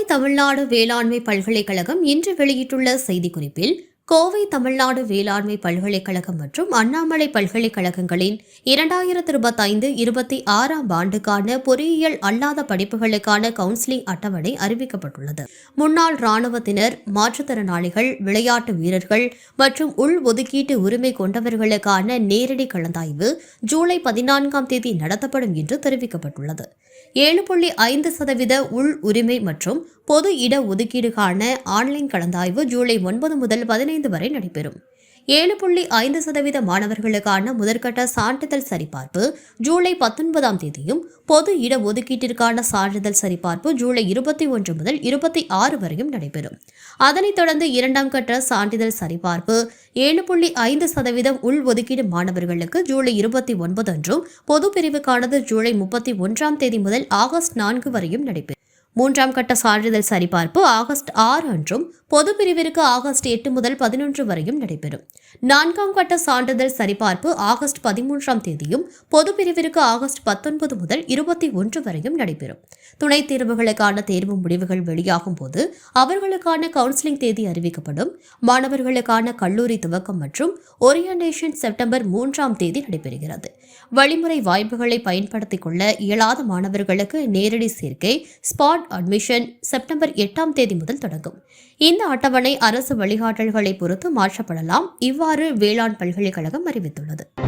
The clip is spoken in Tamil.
கோவை தமிழ்நாடு வேளாண்மை பல்கலைக்கழகம் இன்று வெளியிட்டுள்ள செய்திக்குறிப்பில் கோவை தமிழ்நாடு வேளாண்மை பல்கலைக்கழகம் மற்றும் அண்ணாமலை பல்கலைக்கழகங்களின் இரண்டாயிரத்து இருபத்தைந்து இருபத்தி ஆறாம் ஆண்டுக்கான பொறியியல் அல்லாத படிப்புகளுக்கான கவுன்சிலிங் அட்டவணை அறிவிக்கப்பட்டுள்ளது. முன்னாள் ராணுவத்தினர் மாற்றுத்திறனாளிகள் விளையாட்டு வீரர்கள் மற்றும் உள் ஒதுக்கீட்டு உரிமை கொண்டவர்களுக்கான நேரடி கலந்தாய்வு ஜூலை பதினான்காம் தேதி நடத்தப்படும் என்று தெரிவிக்கப்பட்டுள்ளது. ஏழு புள்ளி ஐந்து சதவீத உள் உரிமை மற்றும் பொது இட ஒதுக்கீடுக்கான ஆன்லைன் கலந்தாய்வு ஜூலை ஒன்பது முதல் பதினைந்து வரை நடைபெறும். ஏழு புள்ளி ஐந்து சதவீத மாணவர்களுக்கான முதற்கட்ட சான்றிதழ் சரிபார்ப்பு ஜூலை பத்தொன்பதாம் தேதியும் பொது இட ஒதுக்கீட்டிற்கான சான்றிதழ் சரிபார்ப்பு ஜூலை இருபத்தி ஒன்று முதல் இருபத்தி ஆறு வரையும் நடைபெறும். அதனைத் தொடர்ந்து இரண்டாம் கட்ட சான்றிதழ் சரிபார்ப்பு ஏழு புள்ளி ஐந்து சதவீதம் உள் ஒதுக்கீடு மாணவர்களுக்கு ஜூலை இருபத்தி ஒன்பது அன்றும் பொது பிரிவுக்கானது ஜூலை முப்பத்தி ஒன்றாம் தேதி முதல் ஆகஸ்ட் நான்கு வரையும் நடைபெறும். மூன்றாம் கட்ட சான்றிதழ் சரிபார்ப்பு ஆகஸ்ட் ஆறு அன்றும் பொது பிரிவிற்கு ஆகஸ்ட் எட்டு முதல் பதினொன்று வரையும் நடைபெறும். நான்காம் கட்ட சான்றிதழ் சரிபார்ப்பு ஆகஸ்ட் பதிமூன்றாம் தேதியும் பொது பிரிவிற்கு ஆகஸ்ட் பத்தொன்பது முதல் இருபத்தி ஒன்று வரையும் நடைபெறும். துணைத் தேர்வுகளுக்கான தேர்வு முடிவுகள் வெளியாகும் போது அவர்களுக்கான கவுன்சிலிங் தேதி அறிவிக்கப்படும். மாணவர்களுக்கான கல்லூரி துவக்கம் மற்றும் ஓரியன்டேஷன் செப்டம்பர் மூன்றாம் தேதி நடைபெறுகிறது. வழிமுறை வாய்ப்புகளை பயன்படுத்திக் கொள்ள இயலாத மாணவர்களுக்கு நேரடி சேர்க்கை ஸ்பாட் அட்மிஷன் செப்டம்பர் எட்டாம் தேதி முதல் தொடங்கும். இந்த அட்டவணை அரசு வழிகாட்டல்களை பொறுத்து மாற்றப்படலாம். இவ்வாறு வேளாண் பல்கலைக்கழகம் அறிவித்துள்ளது.